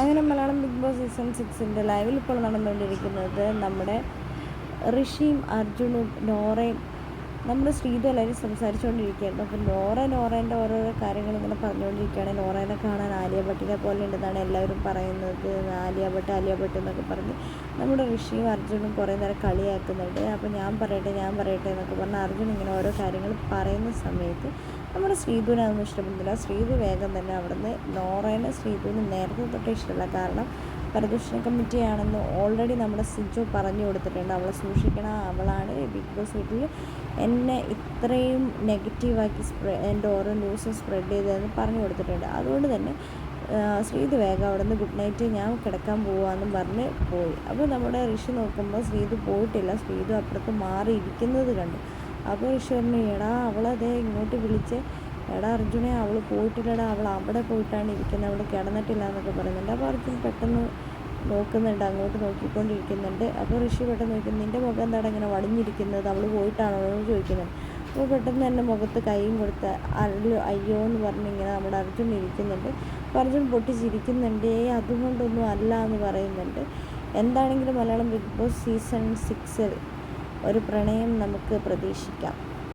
അങ്ങനെ Malayalam Bigg Boss season സിക്സിന്റെ ലൈവിൽ ഇപ്പോൾ നടന്നുകൊണ്ടിരിക്കുന്നത് നമ്മുടെ ഋഷിയും അർജുനും നോറയും നമ്മൾ ശ്രീതു എല്ലാവരും സംസാരിച്ചുകൊണ്ടിരിക്കുകയായിരുന്നു. അപ്പോൾ നോറ നോറേന്റെ ഓരോരോ കാര്യങ്ങൾ ഇങ്ങനെ പറഞ്ഞുകൊണ്ടിരിക്കുകയാണ്. നോറേനെ കാണാൻ ആലിയ ഭട്ടിനെ പോലെ ഉണ്ടെന്നാണ് എല്ലാവരും പറയുന്നത്. ആലിയ ഭട്ട് ആലിയ ഭട്ട് എന്നൊക്കെ പറഞ്ഞ് നമ്മുടെ ഋഷിയും അർജുനും കുറേ നേരം കളിയാക്കുന്നുണ്ട്. അപ്പോൾ ഞാൻ പറയട്ടെ ഞാൻ പറയട്ടെ എന്നൊക്കെ പറഞ്ഞ് അർജുൻ ഇങ്ങനെ ഓരോ കാര്യങ്ങൾ പറയുന്ന സമയത്ത് നമ്മുടെ ശ്രീധുവിനെ ഇഷ്ടപ്പെടുന്നില്ല. ശ്രീധു വേഗം തന്നെ അവിടുന്ന് നോറേനെ ശ്രീധുവിന് നേരത്തെ തൊട്ടേ ഇഷ്ടമല്ല. കാരണം പ്രദർശന കമ്മിറ്റിയാണെന്ന് ഓൾറെഡി നമ്മുടെ സിജു പറഞ്ഞു കൊടുത്തിട്ടുണ്ട്. അവളെ സൂക്ഷിക്കണം. അവളാണ് ബിഗ് ബോസ് വീട്ടിൽ എന്നെ ഇത്രയും നെഗറ്റീവാക്കി സ്പ്രെ എന്റെ ഓരോ ന്യൂസ് സ്പ്രെഡ് ചെയ്തതെന്ന് പറഞ്ഞു കൊടുത്തിട്ടുണ്ട്. അതുകൊണ്ട് തന്നെ ശ്രീത് വേഗം അവിടെ നിന്ന് ഗുഡ് നൈറ്റ് ഞാൻ കിടക്കാൻ പോവാന്നും പറഞ്ഞ് പോയി. അപ്പോൾ നമ്മുടെ ഋഷി നോക്കുമ്പോൾ ശ്രീത് പോയിട്ടില്ല. ശ്രീത് അപ്പുറത്ത് മാറിയിരിക്കുന്നത് കണ്ടു. അപ്പോൾ ഈശ്വരന് എടാ അവളതേ ഇങ്ങോട്ട് വിളിച്ച് എടാ അർജുനെ അവൾ പോയിട്ടില്ലടാ അവൾ അവിടെ പോയിട്ടാണ് ഇരിക്കുന്നത് അവൾ കിടന്നിട്ടില്ല എന്നൊക്കെ പറയുന്നുണ്ട്. അപ്പോൾ അർജുൻ പെട്ടെന്ന് നോക്കുന്നുണ്ട് അങ്ങോട്ട് നോക്കിക്കൊണ്ടിരിക്കുന്നുണ്ട്. അപ്പോൾ ഋഷി പെട്ടെന്ന് നോക്കുന്നു നിന്റെ മുഖം എന്താണ് ഇങ്ങനെ വടിഞ്ഞിരിക്കുന്നത്? അവൾ പോയിട്ടാണോ? എന്ന് ചോദിക്കുന്നത് അപ്പോൾ പെട്ടെന്ന് തന്നെ മുഖത്ത് കൈയും കൊടുത്ത് അല്ലോ അയ്യോ എന്ന് പറഞ്ഞ് ഇങ്ങനെ നമ്മുടെ അർജുൻ ഇരിക്കുന്നുണ്ട്. അപ്പോൾ അർജുൻ പൊട്ടിച്ചിരിക്കുന്നുണ്ട്. ഏ അതുകൊണ്ടൊന്നും അല്ല എന്ന് പറയുന്നുണ്ട്. എന്താണെങ്കിലും മലയാളം ബിഗ് ബോസ് സീസൺ സിക്സിൽ ഒരു പ്രണയം നമുക്ക് പ്രതീക്ഷിക്കാം.